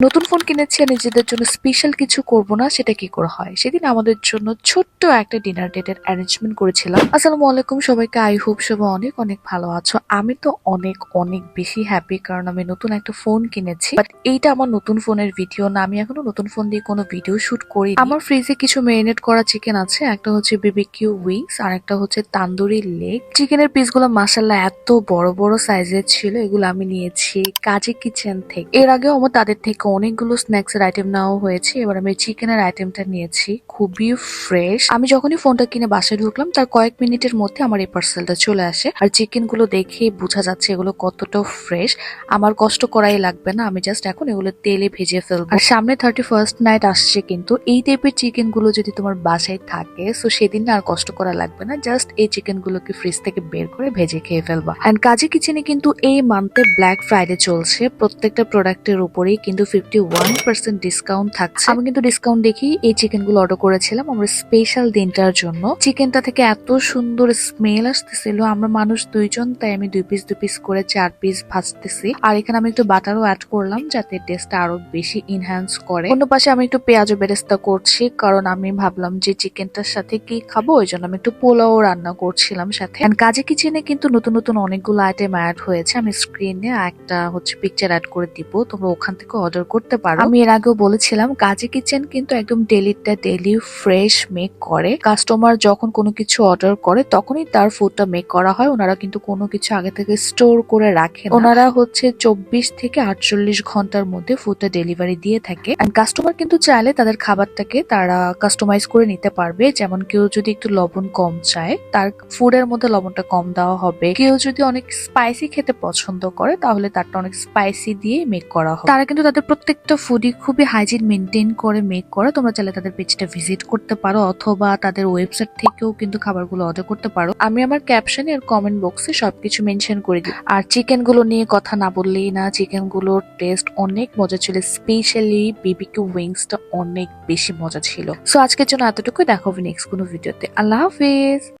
নতুন ফোন কিনেছি আর নিজেদের জন্য স্পেশাল কিছু করব না, সেটা কি করে হয়? সেদিন আমাদের জন্য ছোট্ট একটা ডিনার ডেটের অ্যারেঞ্জমেন্ট করেছিলাম। আসসালামু আলাইকুম সবাইকে আই হোপ সবাই অনেক অনেক ভালো আছো। আমি তো অনেক অনেক বেশি হ্যাপি কারণ আমি নতুন একটা ফোন কিনেছি। বাট এইটা আমার নতুন ফোনের ভিডিও না, আমি এখনও নতুন ফোন দিয়ে কোনো ভিডিও শুট করি আমার ফ্রিজে কিছু মেরিনেট করা চিকেন আছে, একটা হচ্ছে বিবিকিউ উইংস আর একটা হচ্ছে তান্দুরি লেগ চিকেনের পিসগুলো মাসাল্লাহ এত বড় বড় সাইজের ছিল, এগুলো আমি নিয়েছি কাজী কিচেন থেকে। এর আগেও আমার তাদের থেকে অনেকগুলো স্ন্যাক্স এর আইটেম নেওয়া হয়েছে, এবার আমি চিকেনের আইটেমটা নিয়েছি। খুবই ফ্রেশ আমি যখনই ফোনটা কিনে বাসায় ঢুকলাম, তার কয়েক মিনিটের মধ্যে আমার এই পার্সেলটা চলে আসে। আর চিকেনগুলো দেখে বোঝা যাচ্ছে এগুলো কতটা ফ্রেশ আমার কষ্ট করাই লাগবে না, আমি জাস্ট এখন এগুলো তেলে ভেজে ফেলব। আর সামনে থার্টি ফার্স্ট নাইট আসছে কিন্তু, এই টাইপের চিকেনগুলো যদি তোমার বাসায় থাকে সো সেদিন আর কষ্ট করা লাগবে না জাস্ট এই চিকেন গুলোকে ফ্রিজ থেকে বের করে ভেজে খেয়ে ফেলবা। অ্যান্ড কাজী কিচেনে কিন্তু এই মান্থে ব্ল্যাক ফ্রাইডে চলছে, প্রত্যেকটা প্রোডাক্টের উপরেই কিন্তু ফিফটি ওয়ান পার্সেন্ট ডিসকাউন্ট থাকছে। আমি কিন্তু ডিসকাউন্ট দেখি এই চিকেনগুলো অর্ডার করেছিলাম, আমরা স্পেশাল দিনটার জন্য। চিকেনটা থেকে এত সুন্দর স্মেল আসতেছিল। আমরা মানুষ দুইজন, তাই আমি দুই পিস দুই পিস করে চার পিস ভাজতেছি। আর এখানে আমি একটু বাটারও অ্যাড করলাম, যাতে টেস্টটা আরও বেশি ইনহ্যান্স করে। অন্য পাশে আমি একটু পেঁয়াজও বেরেস্তা করছি, কারণ আমি ভাবলাম যে চিকেনটার সাথে কি খাব, ওই জন্য আমি একটু পোলাও রান্না করছিলাম সাথে। কাজে কিচেনে কিন্তু নতুন নতুন অনেকগুলো আইটেম অ্যাড হয়েছে। আমি স্ক্রিনে একটা হচ্ছে পিকচার অ্যাড করে দিব, তোমরা ওখান থেকে অর্ডার করতে পারো। আমি এর আগেও বলেছিলাম কাজে কিচেন কিন্তু একদম ডেলিটা ডেলি ফ্রেশ মেক করে কাস্টমার যখন কোনো কিছু অর্ডার করে, তখনই তার ফুডটা মেক করা হয়। ওনারা কিন্তু কোনো কিছু আগে থেকে স্টোর করে রাখে ওনারা হচ্ছে চব্বিশ থেকে আটচল্লিশ ঘণ্টার মধ্যে ফুডটা ডেলিভারি দিয়ে থাকে। কাস্টমার কিন্তু চাইলে তাদের খাবারটাকে তারা কাস্টমাইজ করে নিতে পারবে। যেমন কেউ যদি একটু লবণ কম চায়, তার ফুডের মধ্যে লবণটা কম দেওয়া হবে। কেউ যদি অনেক স্পাইসি খেতে পছন্দ করে, তাহলে তারটা অনেক স্পাইসি দিয়ে মেক করা হবে। তারা কিন্তু তাদের প্রত্যেকটা ফুডই খুবই হাইজিন মেনটেন করে মেক করে। তোমরা চাইলে তাদের পেজটা ভিজিট করতে পারো। অথবা তাদের ওয়েবসাইট থেকেও কিন্তু খাবারগুলো অর্ডার করতে পারো। আমি আমার ক্যাপশনে আর কমেন্ট বক্সে সবকিছু মেনশন করে দিই। আর চিকেনগুলো নিয়ে কথা না বললেই না চিকেনগুলোর টেস্ট অনেক মজা ছিল। স্পেশালি বিবিকিউ উইংসটা অনেক বেশি মজা ছিল। সো আজকের জন্য এতটুকুই। দেখা হবে নেক্সট কোনো ভিডিওতে আল্লাহ হাফিজ!